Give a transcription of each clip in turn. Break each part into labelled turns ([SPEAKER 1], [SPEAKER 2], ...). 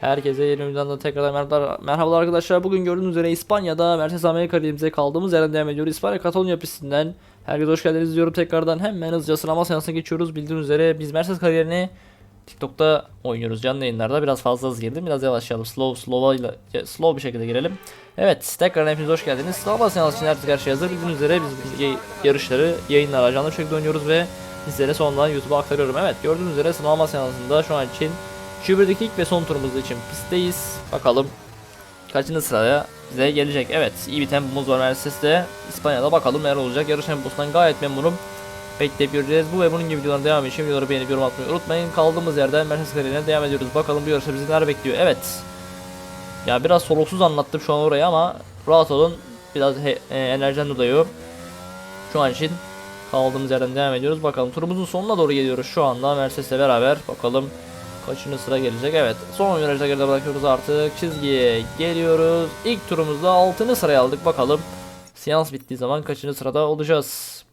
[SPEAKER 1] Herkese yeni videodan da tekrardan merhabalar, merhabalar arkadaşlar. Bugün gördüğünüz üzere İspanya'da Mercedes Amerika Ligi'mize kaldığımız yerden devam ediyoruz. İspanya Katalonya pistinden. Herkese hoş geldiniz diyorum tekrardan. Hemen hızlıca sıralama seansına geçiyoruz. Bildiğiniz üzere biz Mercedes kariyerini TikTok'ta oynuyoruz canlı yayınlarda. Biraz fazla hızlı girdim. Biraz yavaşlayalım. Slow, slow, slow bir şekilde girelim. Evet tekrar hepiniz hoş geldiniz. Sıralama seansı için artık her şey hazır. Bildiğiniz üzere biz yarışları yayınlar canlı şekilde oynuyoruz ve sizlere sonradan YouTube'a aktarıyorum. Evet gördüğünüz üzere sıralama seansında şu an için Q1'deki ilk ve son turumuz için pistteyiz. Bakalım kaçıncı sıraya bize gelecek. Evet iyi bir tempomuz var Mercedes'te. İspanya'da bakalım neler olacak. Yarış temposundan gayet memnunum. Bekleyip göreceğiz. Bu ve bunun gibi videoların devamı için videoları beğenip yorum atmayı unutmayın. Kaldığımız yerden Mercedes kariyerine devam ediyoruz. Bakalım bu yarışta bizi neler bekliyor. Evet. Ya biraz soluksuz anlattım şu an orayı ama rahat olun. Biraz he, e, enerjiden dolayı. Şu an için kaldığımız yerden devam ediyoruz. Bakalım turumuzun sonuna doğru geliyoruz şu anda Mercedes'le beraber. Bakalım kaçıncı sıra gelecek. Evet son virajda geride bırakıyoruz artık. Çizgiye geliyoruz. İlk turumuzda 6. sıraya aldık. Bakalım seans bittiği zaman kaçıncı sırada olacağız.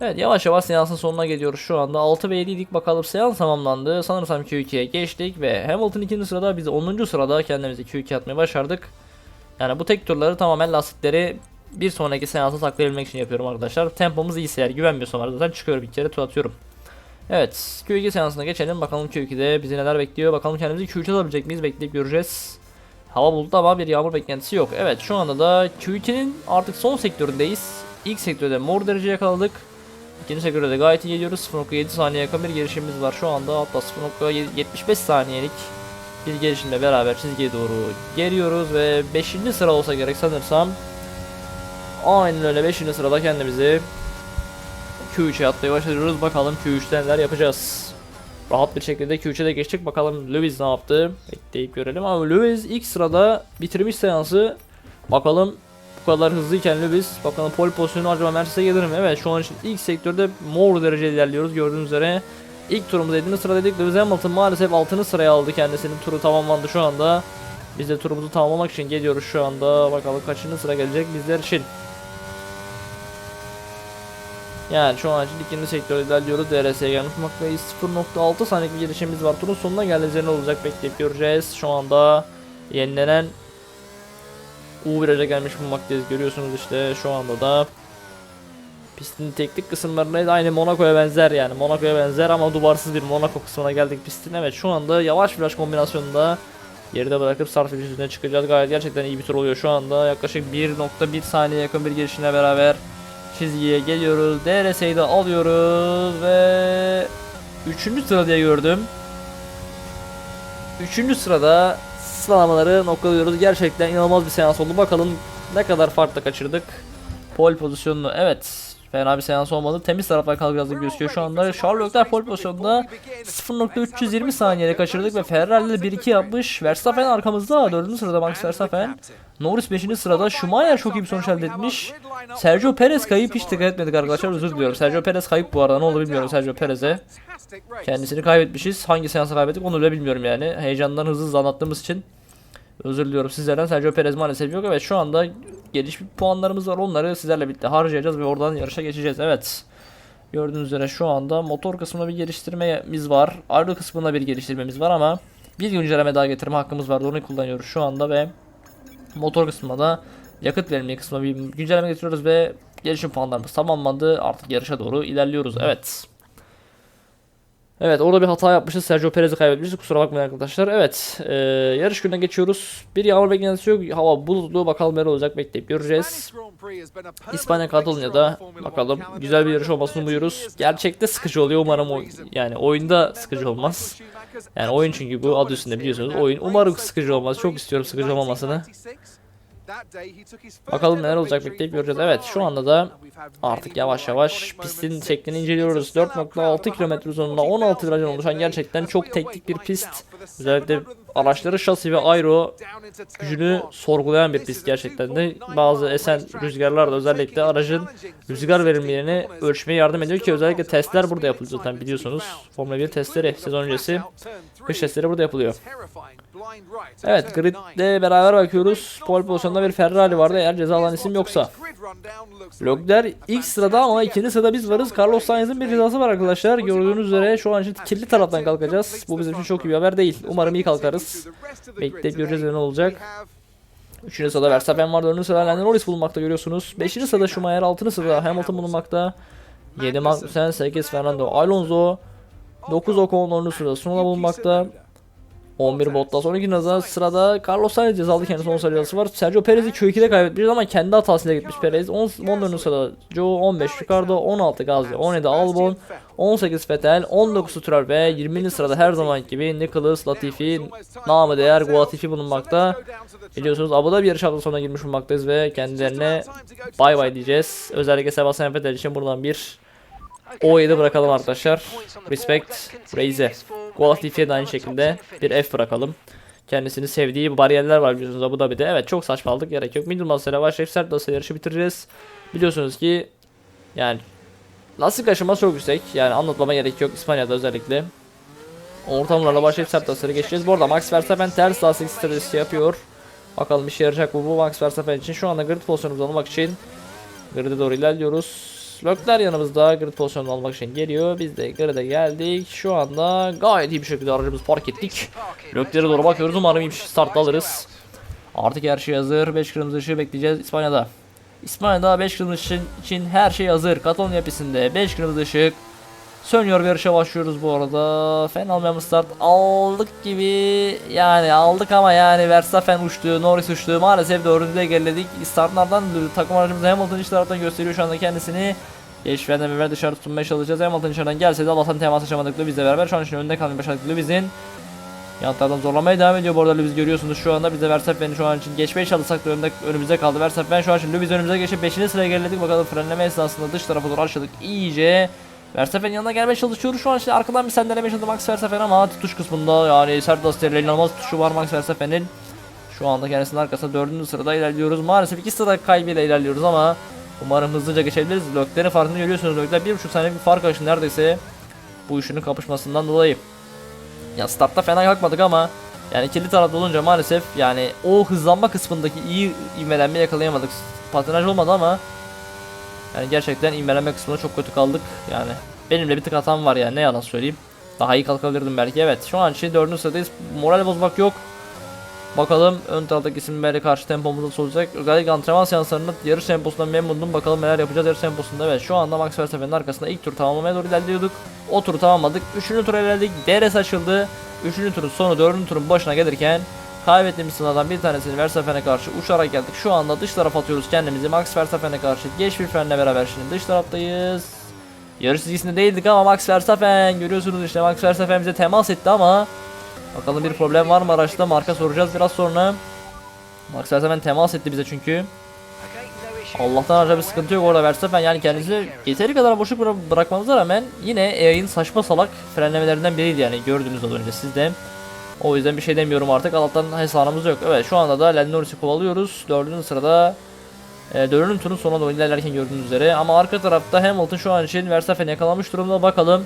[SPEAKER 1] Evet yavaş yavaş seansın sonuna geliyoruz şu anda. 6 ve 7 idik bakalım seans tamamlandı. Sanırsam Q2'ye geçtik ve Hamilton ikinci sırada biz 10. sırada kendimizi Q2 atmayı başardık. Yani bu tek turları tamamen lastikleri bir sonraki seansa saklayabilmek için yapıyorum arkadaşlar. Tempomuz iyiyse eğer güvenmiyorsam arada zaten çıkıyorum bir kere tur atıyorum. Evet Q2 seansına geçelim bakalım Q2'de bizi neler bekliyor. Bakalım kendimizi Q3 alabilecek miyiz bekleyip göreceğiz. Hava bulutlu ama bir yağmur beklentisi yok. Evet şu anda da Q2'nin artık son sektöründeyiz. İlk sektörde mor derece yakaladık. İkinci sektörde de gayet iyi geliyoruz. 0.7 saniye yakın bir gelişimimiz var şu anda. Hatta 0.75 saniyelik bir gelişimle beraber çizgiye doğru geliyoruz ve 5. sıra olsa gerek sanırsam. Aynen öyle 5. sırada kendimizi Q3'e atmaya. Bakalım Q3'te neler yapacağız. Rahat bir şekilde Q3'e de geçtik. Bakalım Lewis ne yaptı? Bekleyip görelim ama Lewis ilk sırada bitirmiş seansı. Bakalım bu kadar hızlıyken Lewis bakalım pole pozisyonu acaba Mercedes'e gelir mi? Evet şu an için ilk sektörde mor derece ilerliyoruz gördüğünüz üzere. İlk turumuz 7. sıradaydık. Lewis Hamilton maalesef 6. sıraya aldı kendisinin turu tamamlandı şu anda. Biz de turumuzu tamamlamak için geliyoruz şu anda. Bakalım kaçıncı sıra gelecek bizler için. Yani şu an için ikinci sektörde ilerliyoruz. DRS'ye bulunmaktayız. 0.6 saniyelik bir gelişimimiz var. Turun sonuna geldiğinde ne olacak bekleyip göreceğiz. Şu anda yenilenen U viraja gelmiş bulunmaktayız. Görüyorsunuz işte şu anda da pistin teknik kısımlarında aynı Monaco'ya benzer yani. Monaco'ya benzer ama duvarsız bir Monaco kısmına geldik pistin. Evet şu anda yavaş viraj kombinasyonunda geride bırakıp start finish üstüne çıkacağız. Gayet gerçekten iyi bir tur oluyor şu anda. Yaklaşık 1.1 saniye yakın bir gelişimle beraber çizgiye geliyoruz. DRS'yi de alıyoruz ve 3. sıra diye gördüm. 3. sırada sıralamaları noktalıyoruz. Gerçekten inanılmaz bir seans oldu. Bakalım ne kadar farkla kaçırdık. Pole pozisyonunu. Evet. Fena bir seans olmadı. Temiz taraftan kalkacağız gibi gözüküyor şu anda. Leclerc pole pozisyonunda 0.320 saniyede kaçırdık ve Ferrari de 1-2 yapmış. Verstappen arkamızda. 4. sırada Max Verstappen. Norris 5. sırada. Schumacher çok iyi bir sonuç elde etmiş. Sergio Perez kayıp hiç dikkat etmedik arkadaşlar özür diliyorum. Sergio Perez kayıp bu arada ne oldu bilmiyorum Sergio Perez'e. Kendisini kaybetmişiz. Hangi seansa kaybettik onu bile bilmiyorum yani. Heyecandan hızlı hızlı anlattığımız için. Özür diliyorum sizlerden. Sergio Perez maalesef yok. Evet şu anda geliş puanlarımız var. Onları sizlerle birlikte harcayacağız ve oradan yarışa geçeceğiz. Evet. Gördüğünüz üzere şu anda motor kısmında bir geliştirmemiz var. Aero kısmında bir geliştirmemiz var ama bir güncelleme daha getirme hakkımız var. Onu kullanıyoruz şu anda ve motor kısmında da yakıt verimliliği kısmına bir güncelleme getiriyoruz ve gelişim puanlarımız tamamlandı. Artık yarışa doğru ilerliyoruz. Evet. Evet orada bir hata yapmışız. Sergio Perez'i kaybetmişiz. Kusura bakmayın arkadaşlar. Evet. e, yarış gününe geçiyoruz. Bir yağmur beklentisi yok. Hava bulutlu. Bakalım ne olacak bekleyip göreceğiz. İspanya Katalonya'da bakalım güzel bir yarış olmasını umuyoruz. Gerçekte sıkıcı oluyor umarım o, yani oyunda sıkıcı olmaz. Yani oyun çünkü bu adı üstünde biliyorsunuz oyun. Umarım sıkıcı olmaz. Çok istiyorum sıkıcı olmamasını. Bakalım neler olacak bekleyip göreceğiz. Evet şu anda da artık yavaş yavaş pistin şeklini inceliyoruz. 4.6 kilometre uzunluğunda 16 virajdan oluşan gerçekten çok teknik bir pist. Özellikle araçları şasi ve aero gücünü sorgulayan bir pist gerçekten de. Bazı esen rüzgarlar da özellikle aracın rüzgar verimliliğini ölçmeye yardım ediyor ki özellikle testler burada yapılıyor zaten biliyorsunuz. Formula 1 testleri sezon öncesi kış testleri burada yapılıyor. Evet gridle beraber bakıyoruz. Pole pozisyonda bir Ferrari vardı eğer ceza alan isim yoksa. Logler ilk sırada ama ikinci sırada biz varız. Carlos Sainz'in bir cezası var arkadaşlar. Gördüğünüz üzere şu an için kirli taraftan kalkacağız. Bu bizim için çok iyi bir haber değil. Umarım iyi kalkarız. Bekleyip göreceğiz ne olacak. Üçüncü sırada Verstappen var. Dördüncü sırada Lando Norris bulunmakta görüyorsunuz. Beşinci sırada Schumacher. Altıncı sırada Hamilton bulunmakta. 7 Magnussen, 8 Fernando Alonso. 9 Ocon 10. sırada Tsunoda bulunmakta. 11 Bottas 12. sırada, sırada Carlos Sainz cezalı kendisi 10 sayı cezası var. Sergio Perez'i Q2'de kaybetmiş ama kendi hatasıyla gitmiş Perez. 10, 14. sırada Joe 15 Ricardo 16 Gazli 17 Albon 18 Vettel 19 Stroll ve 20. sırada her zaman gibi Nicholas Latifi namı değer Guatifi bulunmakta. Biliyorsunuz Abu Dhabi yarış hafta sonuna girmiş bulunmaktayız ve kendilerine bay bay diyeceğiz. Özellikle Sebastian Vettel için buradan bir O7 bırakalım arkadaşlar. Respect Raise. Guatifi'ye de aynı şekilde bir F bırakalım. Kendisini sevdiği bariyerler var biliyorsunuz Abu Dhabi'de. Evet çok saçmalık gerek yok. Middle Master'a başlayıp sert Master yarışı bitireceğiz. Biliyorsunuz ki yani lastik aşama çok yüksek. Yani anlatmama gerek yok İspanya'da özellikle. Ortamlarla başlayıp sert Master'ı geçeceğiz. Bu arada Max Verstappen ters lastik stratejisi yapıyor. Bakalım işe yarayacak mı bu Max Verstappen için. Şu anda grid pozisyonumuzu almak için grid'e doğru ilerliyoruz. Lökler yanımızda grid pozisyonunu almak için geliyor. Biz de grid'e geldik. Şu anda gayet iyi bir şekilde aracımızı park ettik. Löklere doğru bakıyoruz. Umarım iyi bir start alırız. Artık her şey hazır. 5 kırmızı ışığı bekleyeceğiz İspanya'da. İspanya'da 5 kırmızı ışık için her şey hazır. Katalonya pistinde 5 kırmızı ışık. Sönüyor yarışa başlıyoruz bu arada. Fena olmayan bir start aldık gibi. Yani aldık ama yani Verstappen uçtu, Norris uçtu. Maalesef dördüncüde geriledik. Startlardan takım aracımız Hamilton iç taraftan gösteriyor şu anda kendisini. Geç frenden beraber dışarı tutunmaya çalışacağız. Hamilton dışarıdan gelse de Allah'tan temas açamadık bizle beraber. Şu an için önünde kalmayı başardık Lewis'in. Yan taraftan zorlamaya devam ediyor bu arada Lewis görüyorsunuz şu anda. Biz de Verstappen'i şu an için geçmeye çalışsak da önümde, önümüzde kaldı. Verstappen şu an için Lewis önümüze geçip 5. sıraya geriledik. Bakalım frenleme esnasında dış tarafa doğru aşağıdık iyice. Verstappen'in yanına gelmeye çalışıyoruz. Şu an işte arkadan bir sendelemeye çalıştı Max Verstappen ama tutuş kısmında yani sert lastiğiyle inanılmaz tutuşu var Max Verstappen'in. Şu anda kendisinin arkasında dördüncü sırada ilerliyoruz. Maalesef iki sırada kaybıyla ilerliyoruz ama umarım hızlıca geçebiliriz. Löklerin farkını görüyorsunuz. Lökler bir buçuk saniye bir fark açtı neredeyse bu üçünün kapışmasından dolayı. Ya startta fena kalkmadık ama yani kirli tarafta olunca maalesef yani o hızlanma kısmındaki iyi ivmelenme yakalayamadık. Patinaj olmadı ama yani gerçekten ivmelenme kısmında çok kötü kaldık. Yani benim de bir tık hatam var yani ne yalan söyleyeyim. Daha iyi kalkabilirdim belki evet. Şu an için dördüncü sıradayız. Moral bozmak yok. Bakalım ön taraftaki isimlere karşı tempomuz nasıl olacak. Özellikle antrenman seanslarında yarış temposundan memnunum. Bakalım neler yapacağız yarış temposunda. Evet şu anda Max Verstappen'in arkasında ilk tur tamamlamaya doğru ilerliyorduk. O turu tamamladık. Üçüncü tura ilerledik. DRS açıldı. Üçüncü turun sonu dördüncü turun başına gelirken kaybettiğimiz sınavdan bir tanesini Verstappen'e karşı uçarak geldik. Şu anda dış tarafa atıyoruz kendimizi. Max Verstappen'e karşı geç bir frenle beraber şimdi dış taraftayız. Yarış çizgisinde değildik ama Max Verstappen görüyorsunuz işte Max Verstappen bize temas etti ama Bakalım bir problem var mı araçta marka soracağız biraz sonra. Max Verstappen temas etti bize çünkü. Allah'tan araca bir sıkıntı yok orada Verstappen yani kendisi yeteri kadar boşluk bıra bırakmamıza rağmen yine yayın saçma salak frenlemelerinden biriydi yani gördüğünüz az önce siz de. O yüzden bir şey demiyorum artık Allah'tan hesabımız yok. Evet şu anda da Lando Norris'i kovalıyoruz. Dördüncü sırada e, dördüncü turun sonuna doğru ilerlerken gördüğünüz üzere. Ama arka tarafta Hamilton şu an için Verstappen'i yakalamış durumda bakalım.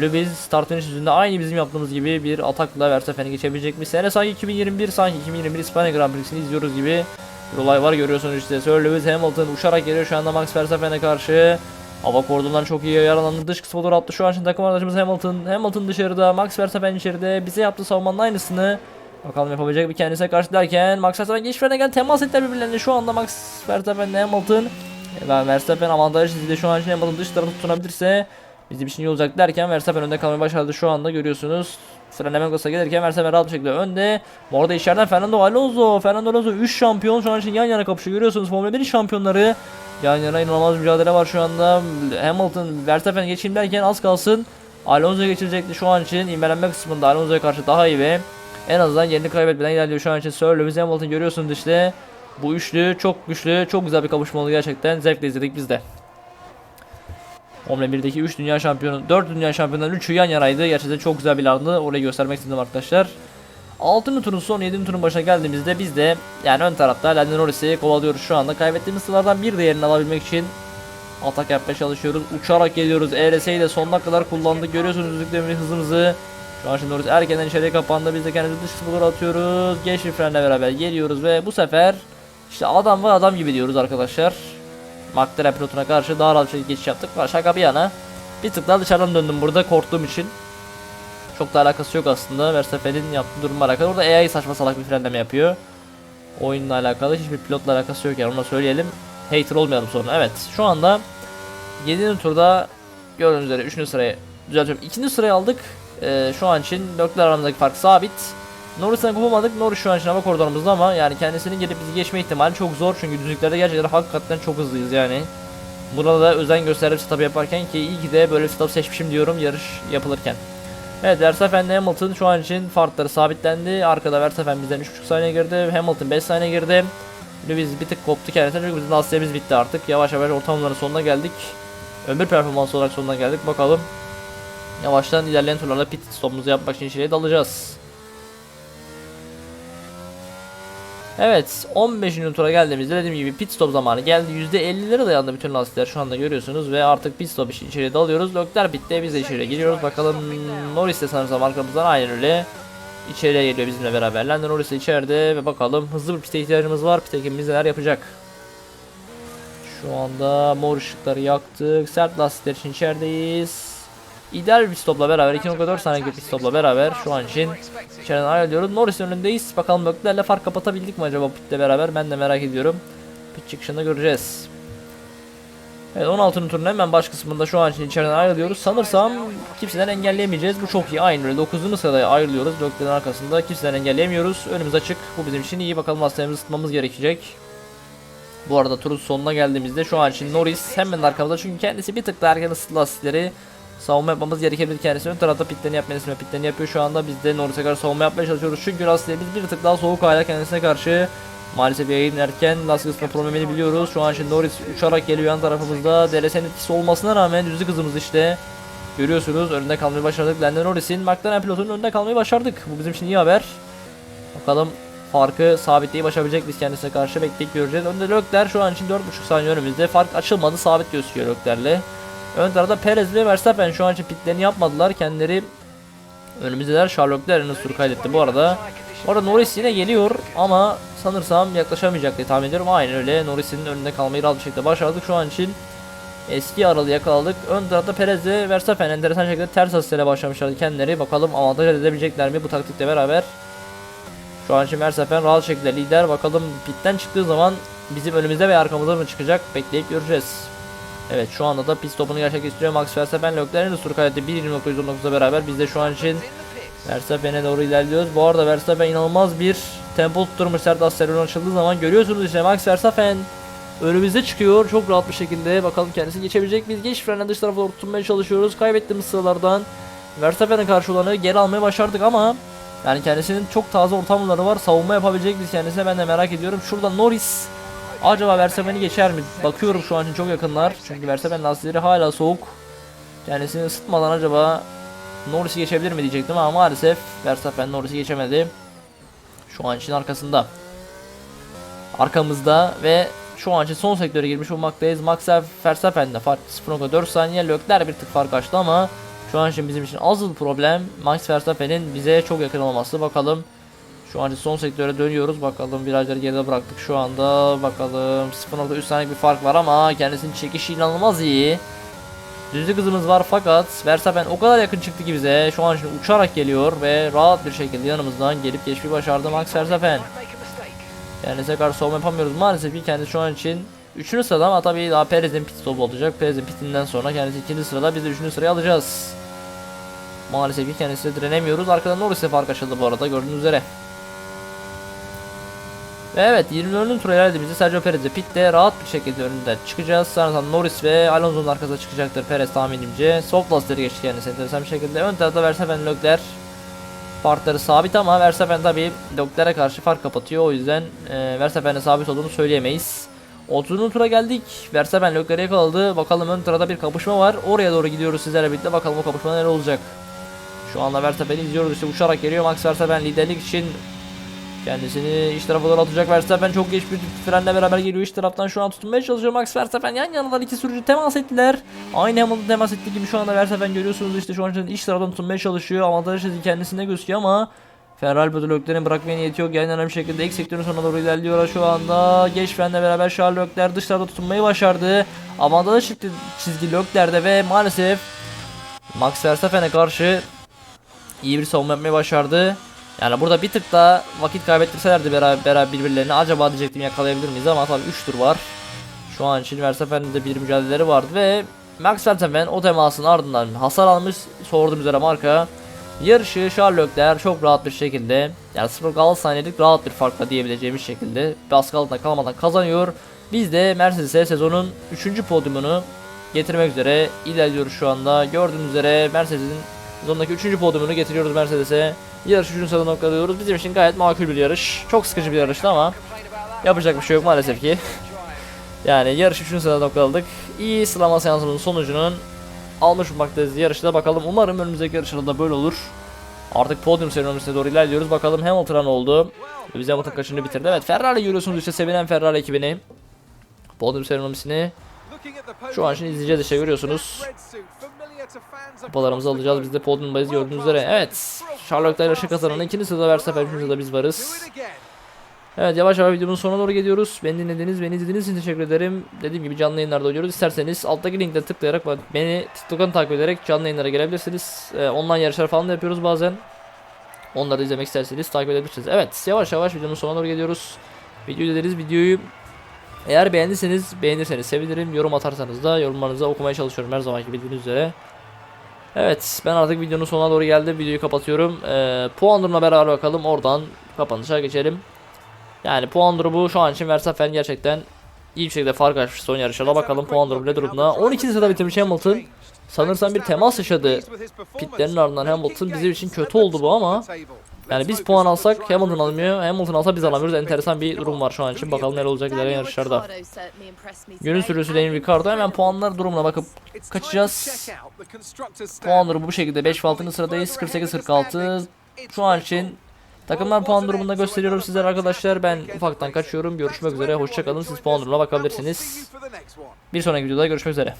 [SPEAKER 1] Lewis start finish yüzünde aynı bizim yaptığımız gibi bir atakla Verstappen'i geçebilecek mi? Sene sanki 2021 sanki 2021 İspanya Grand Prix'sini izliyoruz gibi bir olay var görüyorsunuz işte. Sir Lewis Hamilton uçarak geliyor şu anda Max Verstappen'e karşı. Hava kordonundan çok iyi yaralandı. Dış kısma doğru attı. Şu an için takım arkadaşımız Hamilton. Hamilton dışarıda. Max Verstappen içeride. Bize yaptığı savunmanın aynısını. Bakalım yapabilecek bir kendisine karşı derken Max Verstappen frene gel temas ettiler birbirlerine. Şu anda Max Verstappen ile Hamilton. Ve Verstappen avantajı çizgide şu an için Hamilton dış tarafı tutunabilirse bizim için iyi olacak derken Verstappen önde kalmaya başladı şu anda görüyorsunuz. Frenleme noktası gelirken Verstappen rahat bir şekilde önde. Arada içeriden Fernando Alonso. Fernando Alonso 3 şampiyon şu an için yan yana kapışıyor. Görüyorsunuz Formula 1 şampiyonları. Yan yana inanılmaz mücadele var şu anda. Hamilton Verstappen geçeyim derken az kalsın. Alonso geçirecekti şu an için. İnmelenme kısmında Alonso'ya karşı daha iyi ve en azından yerini kaybetmeden ilerliyor şu an için. Sir Lewis Hamilton görüyorsunuz işte. Bu üçlü çok güçlü, çok güzel bir kapışma oldu gerçekten. Zevkle izledik biz de. Formula 1'deki 3 dünya şampiyonu, 4 dünya şampiyonundan 3'ü yan yanaydı. Gerçekten çok güzel bir landı. Orayı göstermek istedim arkadaşlar. 6. turun son 7. turun başına geldiğimizde biz de yani ön tarafta Lando Norris'i kovalıyoruz şu anda. Kaybettiğimiz sıralardan bir değerini alabilmek için atak yapmaya çalışıyoruz. Uçarak geliyoruz. ERS'yi de sonuna kadar kullandık. Görüyorsunuz düzlüklerin hızımızı. Şu an şimdi Norris erkenden içeriye kapandı. Biz de kendimizi dış kısmı doğru atıyoruz. Geç bir frenle beraber geliyoruz ve bu sefer işte adam var adam gibi diyoruz arkadaşlar. McLaren pilotuna karşı daha rahat bir şekilde geçiş yaptık. Şaka bir yana. Bir tık daha dışarıdan döndüm burada korktuğum için. Çok da alakası yok aslında Verstappen'in yaptığı durumla alakalı. Orada AI saçma salak bir frenleme yapıyor. Oyunla alakalı hiçbir pilotla alakası yok yani onu söyleyelim. Hater olmayalım sonra. Evet şu anda 7. turda gördüğünüz üzere 3. sıraya düzeltiyorum. 2. sırayı aldık. Ee, şu an için dörtler aramızdaki fark sabit. Norris'ten kopamadık. Norris şu an için hava koridorumuzda ama yani kendisinin gelip bizi geçme ihtimali çok zor. Çünkü düzlüklerde gerçekten hakikaten çok hızlıyız yani. Burada da özen gösterip setup yaparken ki iyi ki de böyle setup seçmişim diyorum yarış yapılırken. Evet Verstappen ile Hamilton şu an için farkları sabitlendi. Arkada Verstappen bizden 3.5 saniye girdi. Hamilton 5 saniye girdi. Biz bir tık koptuk kendisinden çünkü bizim lastiğimiz bitti artık. Yavaş yavaş ortamların sonuna geldik. Ömür performansı olarak sonuna geldik. Bakalım. Yavaştan ilerleyen turlarda pit stopumuzu yapmak için içeriye dalacağız. Evet 15. tura geldiğimizde dediğim gibi pit stop zamanı geldi. %50'lere dayandı bütün lastikler şu anda görüyorsunuz ve artık pit stop için içeriye dalıyoruz. Lökler bitti biz de içeriye giriyoruz. Bakalım Norris de sanırsam arkamızdan aynen öyle. İçeriye geliyor bizimle beraber. Lando Norris de içeride ve bakalım hızlı bir pite ihtiyacımız var. Pit ekibimiz neler yapacak. Şu anda mor ışıkları yaktık. Sert lastikler için içerideyiz. İdeal bir stopla beraber 2.4 saniye bir stopla beraber şu an için içeriden ayrılıyoruz. Norris önündeyiz. Bakalım Lökler'le fark kapatabildik mi acaba pitle beraber? Ben de merak ediyorum. Pit çıkışında göreceğiz. Evet 16. turun hemen baş kısmında şu an için içeriden ayrılıyoruz. Sanırsam kimseden engelleyemeyeceğiz. Bu çok iyi. Aynı öyle 9. sırada ayrılıyoruz. Lökler'in arkasında kimseden engelleyemiyoruz. Önümüz açık. Bu bizim için iyi. Bakalım lastiğimizi ısıtmamız gerekecek. Bu arada turun sonuna geldiğimizde şu an için Norris hemen arkamızda çünkü kendisi bir tık daha erken ısıtlı lastikleri savunma yapmamız gerekebilir kendisi. Ön tarafta pitlerini yapmayı ve pitlerini yapıyor şu anda. Biz de Norris'e karşı savunma yapmaya çalışıyoruz. Çünkü lastiğimiz bir tık daha soğuk hala kendisine karşı. Maalesef yayın erken lastik ısıtma problemini biliyoruz. Şu an için Norris uçarak geliyor yan tarafımızda. DLS'nin etkisi olmasına rağmen düzlük hızımız işte. Görüyorsunuz önünde kalmayı başardık. Lando Norris'in McLaren pilotunun önünde kalmayı başardık. Bu bizim için iyi haber. Bakalım farkı sabitleyi başarabilecek biz kendisine karşı bekleyip göreceğiz. Önde Lökler şu an için 4.5 saniye önümüzde. Fark açılmadı sabit gözüküyor Lökler'le. Ön tarafta Perez ve Verstappen şu an için pitlerini yapmadılar. Kendileri önümüzdeler. Charles Leclerc'in sürü kaydetti bu arada. Bu arada Norris yine geliyor ama sanırsam yaklaşamayacak diye tahmin ediyorum. Aynen öyle. Norris'in önünde kalmayı rahat bir şekilde başardık şu an için. Eski aralığı yakaladık. Ön tarafta Perez ve Verstappen enteresan şekilde ters asistele başlamışlardı kendileri. Bakalım avantaj elde edebilecekler mi bu taktikle beraber. Şu an için Verstappen rahat şekilde lider. Bakalım pitten çıktığı zaman bizim önümüzde ve arkamızda mı çıkacak bekleyip göreceğiz. Evet şu anda da pit stopunu gerçekleştiriyor. Max Verstappen Leclerc'in tur kaydetti 1.29'da beraber biz de şu an için Verstappen'e doğru ilerliyoruz. Bu arada Verstappen inanılmaz bir tempo tutturmuş sert asistlerin açıldığı zaman. Görüyorsunuz işte Max Verstappen önümüzde çıkıyor. Çok rahat bir şekilde bakalım kendisi geçebilecek biz geç frenden dış tarafa doğru tutunmaya çalışıyoruz. Kaybettiğimiz sıralardan Verstappen'e karşı olanı geri almaya başardık ama yani kendisinin çok taze ortamları var. Savunma yapabilecek biz kendisine ben de merak ediyorum. Şurada Norris Acaba Verstappen'i geçer mi? Bakıyorum şu an için çok yakınlar. Çünkü Verstappen lastikleri hala soğuk. Kendisini ısıtmadan acaba Norris'i geçebilir mi diyecektim ama maalesef Verstappen Norris'i geçemedi. Şu an için arkasında. Arkamızda ve şu an için son sektöre girmiş olmaktayız. Max Verstappen'de fark 0.4 saniye. Lökler bir tık fark açtı ama şu an için bizim için asıl problem Max Verstappen'in bize çok yakın olması. Bakalım şu an son sektöre dönüyoruz. Bakalım virajları geride bıraktık şu anda. Bakalım 0.3 saniye bir fark var ama kendisinin çekişi inanılmaz iyi. Düzlük hızımız var fakat Verstappen o kadar yakın çıktı ki bize. Şu an için uçarak geliyor ve rahat bir şekilde yanımızdan gelip geçmeyi başardı Max Verstappen. Kendisine karşı savunma yapamıyoruz maalesef ki kendisi şu an için 3. sırada ama tabii daha Perez'in pit stop olacak. Perez'in pitinden sonra kendisi 2. sırada biz de 3. sırayı alacağız. Maalesef ki kendisiyle direnemiyoruz. Arkadan Norris'e fark açıldı bu arada gördüğünüz üzere. Ve evet 24. tura ilerlediğimizde Sergio Perez'e pitte rahat bir şekilde önünde çıkacağız. Sonrasında Norris ve Alonso'nun arkasında çıkacaktır Perez tahminimce. Soft lastikleri geçti kendisi enteresan bir şekilde. Ön tarafta Verstappen Leclerc farkları sabit ama Verstappen tabi Leclerc'e karşı fark kapatıyor. O yüzden e, Verstappen'e sabit olduğunu söyleyemeyiz. 30. tura geldik. Verstappen Leclerc'e yakaladı. Bakalım ön tarafta bir kapışma var. Oraya doğru gidiyoruz sizlerle birlikte. Bakalım o kapışma neler olacak. Şu anda Verstappen'i izliyoruz. İşte uçarak geliyor. Max Verstappen liderlik için Kendisini iç tarafa doğru atacak Verstappen çok geç bir frenle beraber geliyor iç taraftan şu an tutunmaya çalışıyor Max Verstappen yan yanalar iki sürücü temas ettiler aynı Hamilton temas ettiği gibi şu anda Verstappen görüyorsunuz işte şu an iç taraftan tutunmaya çalışıyor avantajı kendisine gözüküyor ama Ferrari pilotlarını bırakmaya niyeti yok. Yani önemli şekilde ilk sektörün sonuna doğru ilerliyorlar şu anda. Geç frenle beraber Charles Leclerc dışlarda tutunmayı başardı. Avantajlı çıktı çizgi Leclerc'de ve maalesef Max Verstappen'e karşı iyi bir savunma yapmayı başardı. Yani burada bir tık daha vakit kaybettirselerdi beraber, beraber birbirlerini acaba diyecektim yakalayabilir miyiz ama tabii 3 tur var. Şu an için Verstappen'in de bir mücadeleleri vardı ve Max Verstappen o temasın ardından hasar almış sorduğum üzere marka. Yarışı Charles Leclerc çok rahat bir şekilde yani 0.6 saniyelik rahat bir farkla diyebileceğimiz şekilde baskı altında kalmadan kazanıyor. Biz de Mercedes'e sezonun 3. podyumunu getirmek üzere ilerliyoruz şu anda. Gördüğünüz üzere Mercedes'in sezondaki 3. podyumunu getiriyoruz Mercedes'e. Yarış 3. sırada noktalıyoruz. Bizim için gayet makul bir yarış. Çok sıkıcı bir yarıştı ama yapacak bir şey yok maalesef ki. Yani yarış 3. sırada noktaladık. İyi sıralama seansının sonucunun almış bulmaktayız yarışta. Bakalım umarım önümüzdeki yarışlarda da böyle olur. Artık podyum seremonisine doğru ilerliyoruz. Bakalım Hamilton'a ne oldu? Biz Hamilton kaçını bitirdi. Evet Ferrari görüyorsunuz işte sevinen Ferrari ekibini. Podyum seremonisini
[SPEAKER 2] Şu an şimdi izleyeceğiz işte görüyorsunuz.
[SPEAKER 1] kupalarımızı alacağız. Biz de podyumdayız gördüğünüz üzere. Evet. Charles Leclerc yarışı kazanan ikinci sırada Verstappen, üçüncü biz varız. Evet yavaş yavaş videonun sonuna doğru geliyoruz. Beni dinlediğiniz, beni izlediğiniz için teşekkür ederim. Dediğim gibi canlı yayınlarda oynuyoruz. İsterseniz alttaki linkten tıklayarak beni TikTok'tan takip ederek canlı yayınlara gelebilirsiniz. Ee, online yarışlar falan da yapıyoruz bazen. Onları izlemek isterseniz takip edebilirsiniz. Evet yavaş yavaş videonun sonuna doğru geliyoruz. Videoyu izlediniz. Videoyu eğer beğendiyseniz beğenirseniz sevinirim. Yorum atarsanız da yorumlarınızı okumaya çalışıyorum her zamanki bildiğiniz üzere. Evet ben artık videonun sonuna doğru geldim. Videoyu kapatıyorum. Ee, puan durumuna beraber bakalım. Oradan kapanışa geçelim. Yani puan durumu şu an için Verstappen gerçekten iyi bir şekilde fark açmış son yarışlarda. Bakalım puan durumu ne durumda. 12. sırada bitirmiş Hamilton. Sanırsam bir temas yaşadı. Pitlerin ardından Hamilton bizim için kötü oldu bu ama yani biz puan alsak Hamilton almıyor. Hamilton alsa biz alamıyoruz. Enteresan bir durum var şu an için. Bakalım neler olacak ilerleyen yarışlarda. Günün sürücüsü Daniel Ricciardo hemen puanlar durumuna bakıp kaçacağız. Puan durumu bu şekilde 5 ve 6. sıradayız. 48-46. Şu an için takımlar puan durumunda gösteriyorum sizlere arkadaşlar. Ben ufaktan kaçıyorum. Görüşmek üzere. Hoşçakalın. Siz puan durumuna bakabilirsiniz. Bir sonraki videoda görüşmek üzere.